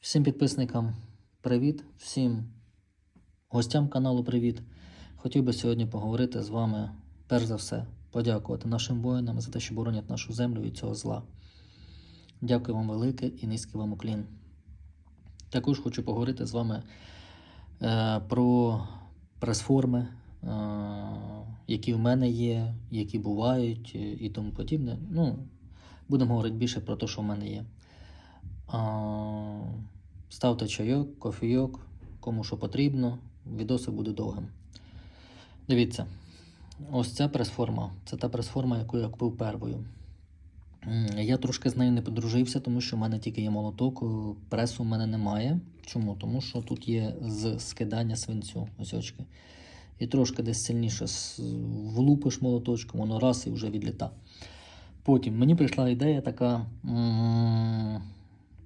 Всім підписникам привіт, всім гостям каналу привіт. Хотів би сьогодні поговорити з вами, перш за все, подякувати нашим воїнам за те, що боронять нашу землю від цього зла. Дякую вам велике і низький вам уклін. Також хочу поговорити з вами е, про прес-форми, е, які в мене є, які бувають е, і тому подібне. Ну, будемо говорити більше про те, що в мене є. Ставте чайок, кофійок, кому що потрібно. Відоси буде довгим. Дивіться, ось ця прес-форма. Це та прес-форма, яку я купив первою. Я трошки з нею не подружився, тому що в мене тільки є молоток, е, пресу в мене немає. Чому? Тому що тут є з скидання свинцю. Ось. І трошки десь сильніше влупиш молоточком, воно раз і вже відліта. Потім мені прийшла ідея така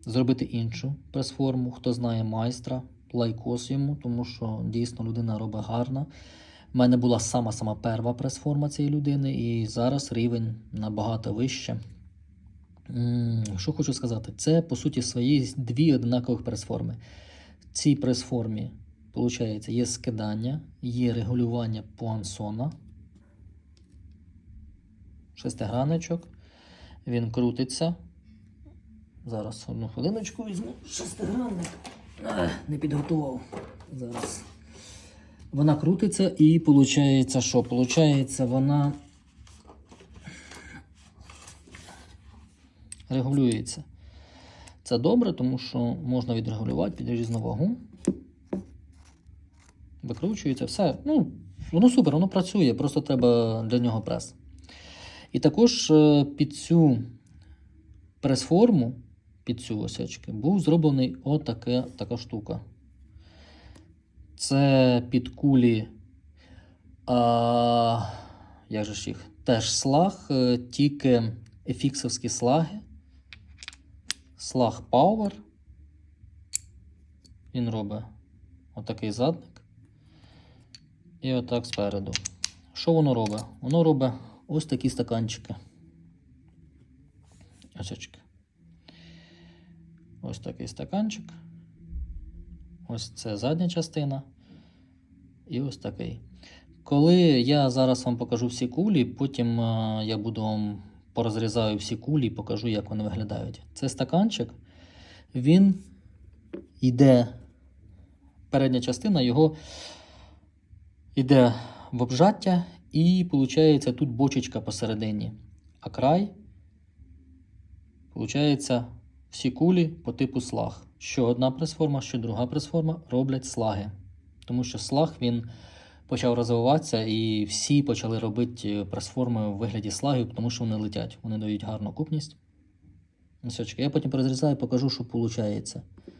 зробити іншу прес-форму. Хто знає майстра, лайкос йому, тому що дійсно людина робить гарно. У мене була сама-сама перша прес-форма цієї людини, і зараз рівень набагато вище. Що хочу сказати, це по суті свої дві однакових прес-форми. В цій прес-формі, виходить, є скидання, є регулювання пуансона, шестигранничок. Він крутиться. Зараз одну хвилиночку візьму. Шестигранник. Не підготував. Зараз. Вона крутиться і виходить, що? Получається, вона регулюється. Це добре, тому що можна відрегулювати під різну вагу. Викручується, все. Ну, воно супер, воно працює, просто треба для нього прес. І також е, під цю прес-форму, під цю осячки, був зроблений отака така штука. Це під кулі. А, як же ж їх? Теж слаг, е, тільки ефіксовські слаги. Слаг Power. Він робить отакий задник. І отак спереду. Що воно робить? Воно робить ось такі стаканчики. Ось очки. Ось такий стаканчик. Ось це задня частина. І ось такий. Коли я зараз вам покажу всі кулі, потім е, я буду вам порозрізаю всі кулі і покажу, як вони виглядають. Це стаканчик, він йде, передня частина його йде в обжаття, і виходить тут бочечка посередині. А край, виходить, всі кулі по типу слаг. Що одна прес-форма, що друга прес-форма роблять слаги. Тому що слаг він почав розвиватися, і всі почали робити прес-форми в вигляді слагів, тому що вони летять, вони дають гарну купність. Ось. Я потім розрізаю і покажу, що виходить.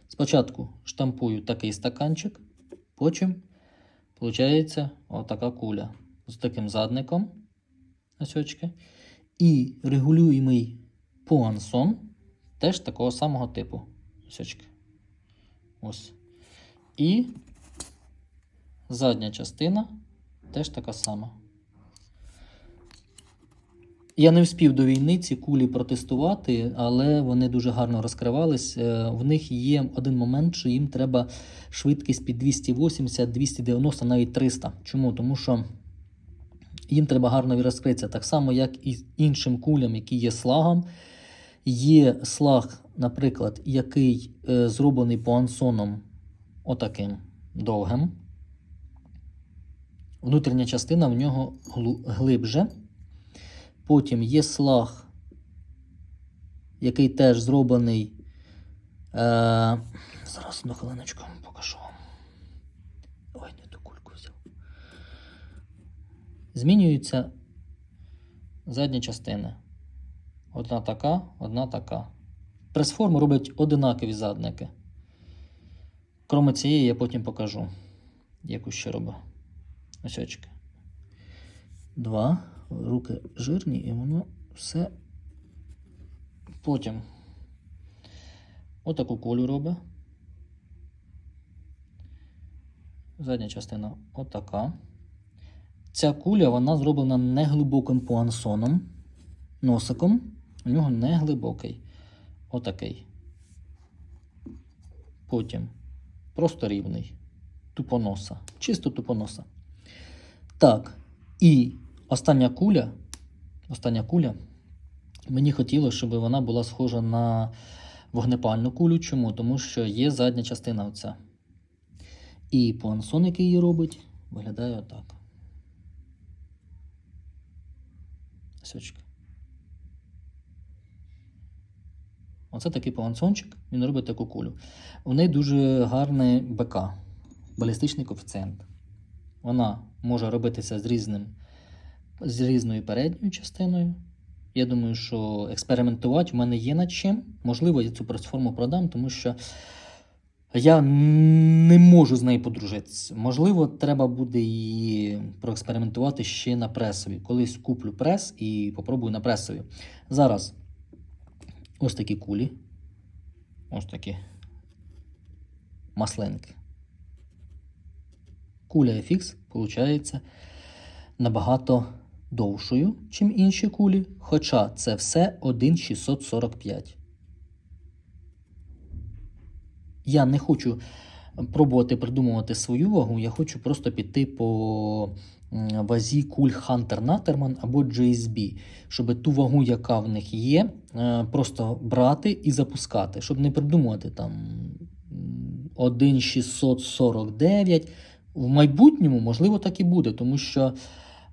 Спочатку штампую такий стаканчик, потім виходить отака куля з таким задником. Ось. І регулюємий пуансон теж такого самого типу. Ось. Ось. І задня частина теж така сама. Я не встиг до війни ці кулі протестувати, але вони дуже гарно розкривались. Е, В них є один момент, що їм треба швидкість під 280, 290, навіть 300. Чому? Тому що їм треба гарно розкритися. Так само, як і іншим кулям, які є слагом. Є слаг, наприклад, який е, зроблений пуансоном отаким довгим. Внутрішня частина в нього глибше. Потім є слаг, який теж зроблений. Е, зараз одну хвилиночку покажу вам. Ой, не ту кульку взяв. Змінюються задні частини. Одна така, одна така. Прес-форму роблять одинакові задники. Кроме цієї, я потім покажу, яку ще робить. Ось очки. Два. Руки жирні, і воно все. Потім отаку кулю робить. Задня частина отака. Ця куля вона зроблена неглибоким пуансоном, носиком. У нього не глибокий. Отакий. потім просто рівний. Тупоноса. Чисто тупоноса. Так. І остання куля. Остання куля. Мені хотілося, щоб вона була схожа на вогнепальну кулю. Чому? Тому що є задня частина оця. І пуансон, який її робить, виглядає отак. Сьочка. Оце такий пуансончик, він робить таку кулю. У неї дуже гарний БК, балістичний коефіцієнт. Вона може робитися з, різним, з різною передньою частиною. Я думаю, що експериментувати в мене є над чим. Можливо, я цю пресформу продам, тому що я не можу з нею подружитися. Можливо, треба буде її проекспериментувати ще на пресові. Колись куплю прес і попробую на пресові. Зараз ось такі кулі. Ось такі маслинки. Куля FX виходить набагато довшою, чим інші кулі, хоча це все 1,645. Я не хочу пробувати придумувати свою вагу, я хочу просто піти по вазі куль Hunter Natterman або JSB, щоб ту вагу, яка в них є, е, просто брати і запускати, щоб не придумувати там 1,649. В майбутньому, можливо, так і буде, тому що.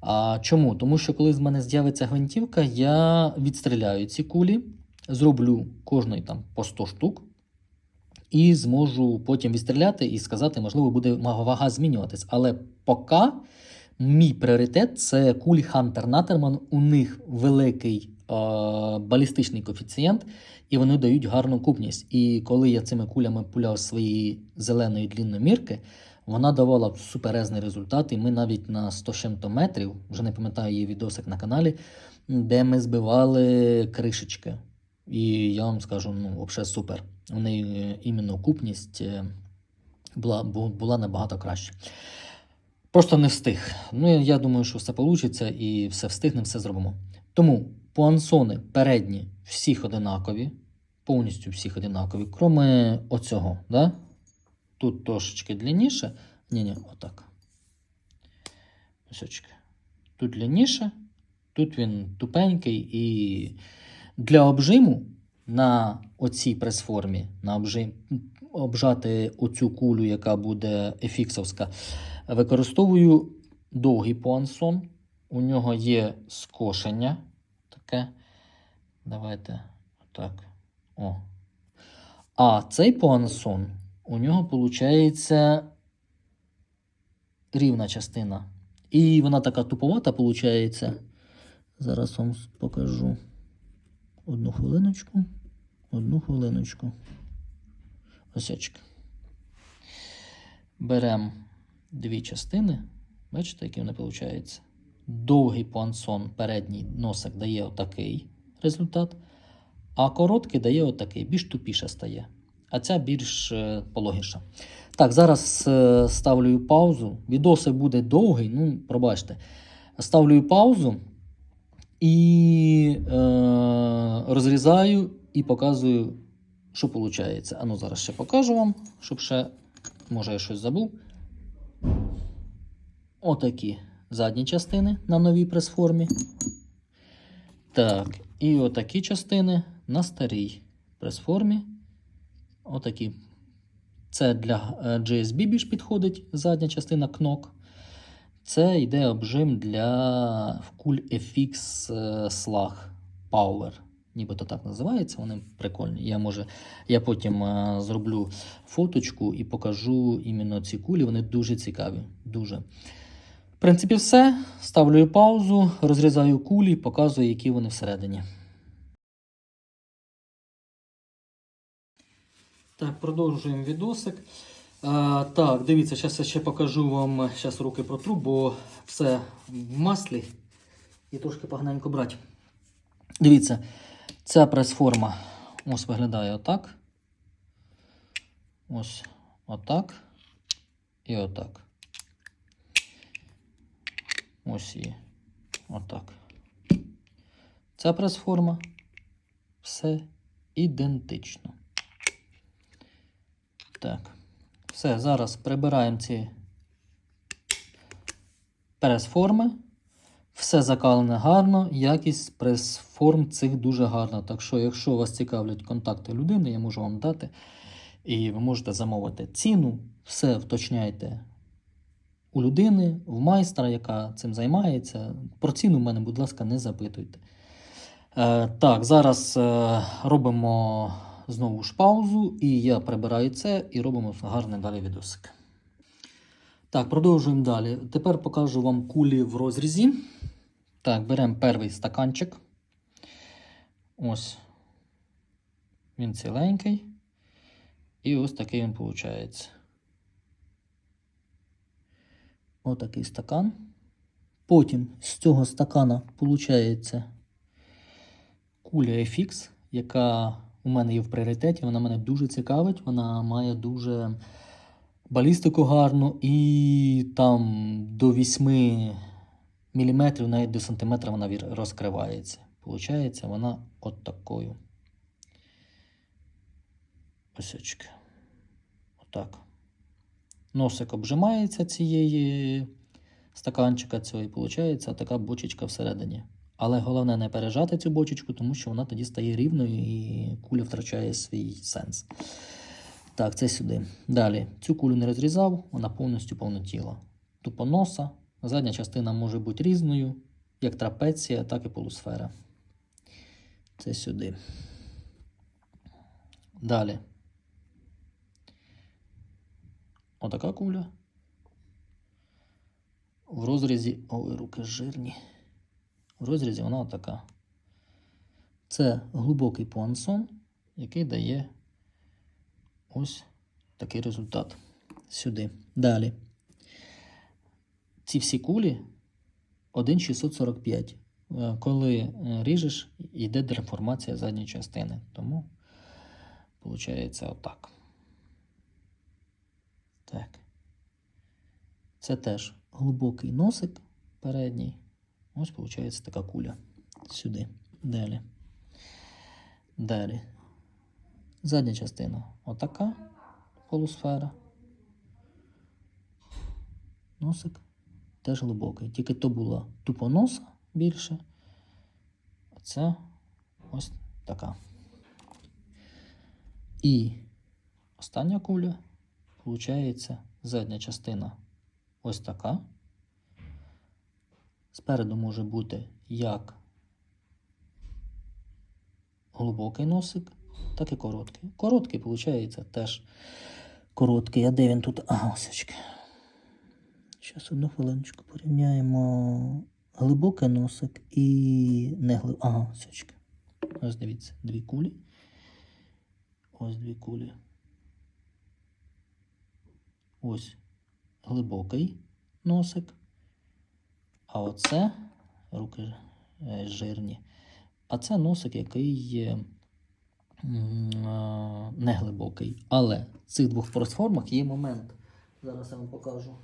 А, чому? Тому що коли з мене з'явиться гвинтівка, я відстріляю ці кулі, зроблю кожної там по 100 штук, і зможу потім відстріляти і сказати, можливо, буде вага змінюватись. Але поки мій пріоритет це кулі Hunter Natterman. У них великий е, балістичний коефіцієнт, і вони дають гарну купність. І коли я цими кулями пуляв свої зеленої длінномірки, вона давала суперезний результат, і ми навіть на 100 з чим-то метрів, вже не пам'ятаю її відосик на каналі, де ми збивали кришечки. І я вам скажу, ну, взагалі супер. У неї іменно купність е, була, була набагато краще. Просто не встиг. Ну, я думаю, що все вийде і все встигнемо, все зробимо. Тому пуансони передні всіх одинакові, повністю всіх одинакові, кроме оцього. Да? Тут трошечки длинніше. Ні-ні, отак. Ось. Тут длинніше, тут він тупенький і для обжиму на оцій прес-формі, на обжим, обжати оцю кулю, яка буде ефіксовська, використовую довгий пуансон. У нього є скошення таке. Давайте отак. О. А цей пуансон у нього виходить рівна частина. І вона така туповата виходить. Зараз вам покажу. Одну хвилиночку. Одну хвилиночку. Ось. Беремо дві частини. Бачите, які вони виходять? Довгий пуансон, передній носик дає отакий результат, а короткий дає отакий, більш тупіше стає. А ця більш е, пологіша. Так, зараз е, ставлю паузу. Відосик буде довгий, ну, пробачте. Ставлю паузу і е, розрізаю і показую, що виходить. А ну зараз ще покажу вам, щоб ще, може, я щось забув. Отакі задні частини на новій прес-формі. Так, і отакі частини на старій прес-формі. Отакі. Це для е, GSB більш підходить задня частина кнок. Це йде обжим для куль FX е, Slag Power. Нібито так називається, вони прикольні. Я може, я потім е, зроблю фоточку і покажу іменно ці кулі. Вони дуже цікаві. Дуже. В принципі, все. Ставлю паузу, розрізаю кулі, показую, які вони всередині. Так, продовжуємо відосик. А, так, дивіться, зараз я ще покажу вам. Зараз руки протру, бо все в маслі і трошки поганенько брати. Дивіться, ця прес-форма ось виглядає отак. Ось отак. І отак. Ось і отак. Ця прес-форма все ідентично. Так. Все, зараз прибираємо ці прес-форми. Все закалене гарно, якість прес-форм цих дуже гарна. Так що, якщо вас цікавлять контакти людини, я можу вам дати. І ви можете замовити ціну, все вточняйте у людини, в майстра, яка цим займається. Про ціну в мене, будь ласка, не запитуйте. Е, так, зараз е, робимо знову ж паузу, і я прибираю це і робимо гарний далі відосик. Так, продовжуємо далі. Тепер покажу вам кулі в розрізі. Так, беремо перший стаканчик. Ось. Він ціленький. І ось такий він виходить. Отакий стакан. Потім з цього стакана виходить куля FX, яка у мене є в пріоритеті. Вона мене дуже цікавить. Вона має дуже балістику гарну і там до 8 мм, навіть до сантиметра вона розкривається. Получається вона от такою. Ось очки. Отак. Носик обжимається цієї стаканчика цього і виходить така бочечка всередині. Але головне не пережати цю бочечку, тому що вона тоді стає рівною і куля втрачає свій сенс. Так, це сюди. Далі. Цю кулю не розрізав, вона повністю повнотіла. Тупо носа. Задня частина може бути різною, як трапеція, так і полусфера. Це сюди. Далі. Отака куля. В розрізі. Ой, руки жирні. В розрізі вона отака. Це глибокий пуансон, який дає ось такий результат. Сюди. Далі. Ці всі кулі 1,645. Е, Коли е, ріжеш, йде деформація задньої частини. Тому виходить отак. Так. Це теж глибокий носик передній. Ось виходить така куля. Сюди. Далі. Далі. Задня частина отака полусфера. Носик теж глибокий. Тільки то була тупо носа більше. А це ось така. І остання куля, виходить, задня частина ось така. Спереду може бути як глибокий носик, так і короткий. Короткий, виходить, теж короткий. А де він тут? Ага, ось. Зараз одну хвилиночку порівняємо глибокий носик і не глибокий. Ага, ось. Ось дивіться, дві кулі. Ось дві кулі. Ось глибокий носик. А оце руки е, жирні. А це носик, який є а, неглибокий. Але в цих двох просформах є момент. Зараз я вам покажу.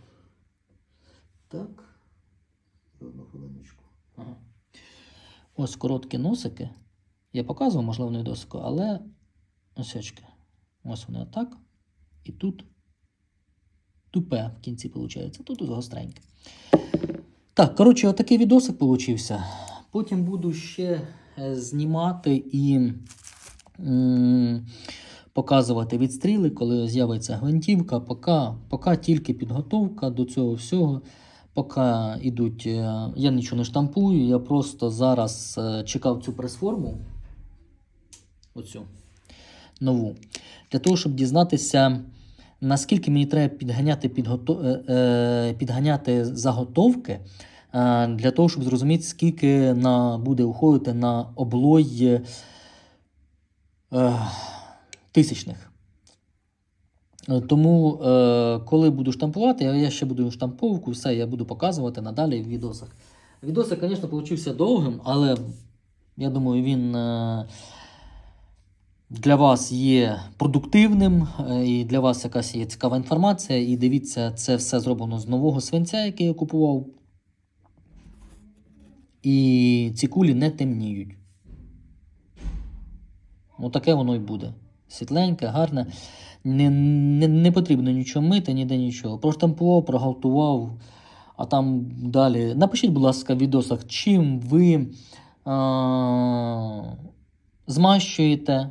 Так. Одну хвилиночку. Ага. Ось короткі носики. Я показував, можливо, не доску, але ось очки. Ось вони отак. І тут тупе в кінці виходить. Тут ось гостреньке. Так, коротше, отакий відосик получився. Потім буду ще е, знімати і показувати відстріли, коли з'явиться гвинтівка. Поки, поки тільки підготовка до цього всього. Поки йдуть, е, я нічого не штампую, я просто зараз е, чекав цю прес-форму. Оцю нову. Для того, щоб дізнатися, наскільки мені треба підганяти, підгото... е, підганяти заготовки, для того, щоб зрозуміти, скільки на... буде уходити на облой тисячних. Е, Тому, е, коли буду штампувати, я- ще буду штамповку, все я буду показувати надалі в відосах. Відосик, звісно, получився довгим, але я думаю, він е, для вас є продуктивним, і для вас якась є цікава інформація. І дивіться, це все зроблено з нового свинця, який я купував. І ці кулі не темніють. Отаке воно і буде. Світленьке, гарне. Не, не, не потрібно нічого мити, ніде нічого. Проштампував, прогалтував, а там далі. Напишіть, будь ласка, в відосах, чим ви а, змащуєте,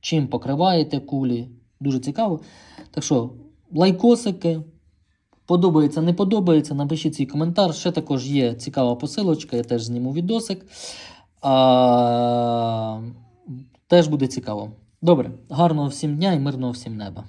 чим покриваєте кулі. Дуже цікаво. Так що, лайкосики. Подобається, не подобається, напишіть свій коментар. Ще також є цікава посилочка, я теж зніму відосик. А, теж буде цікаво. Добре, гарного всім дня і мирного всім неба.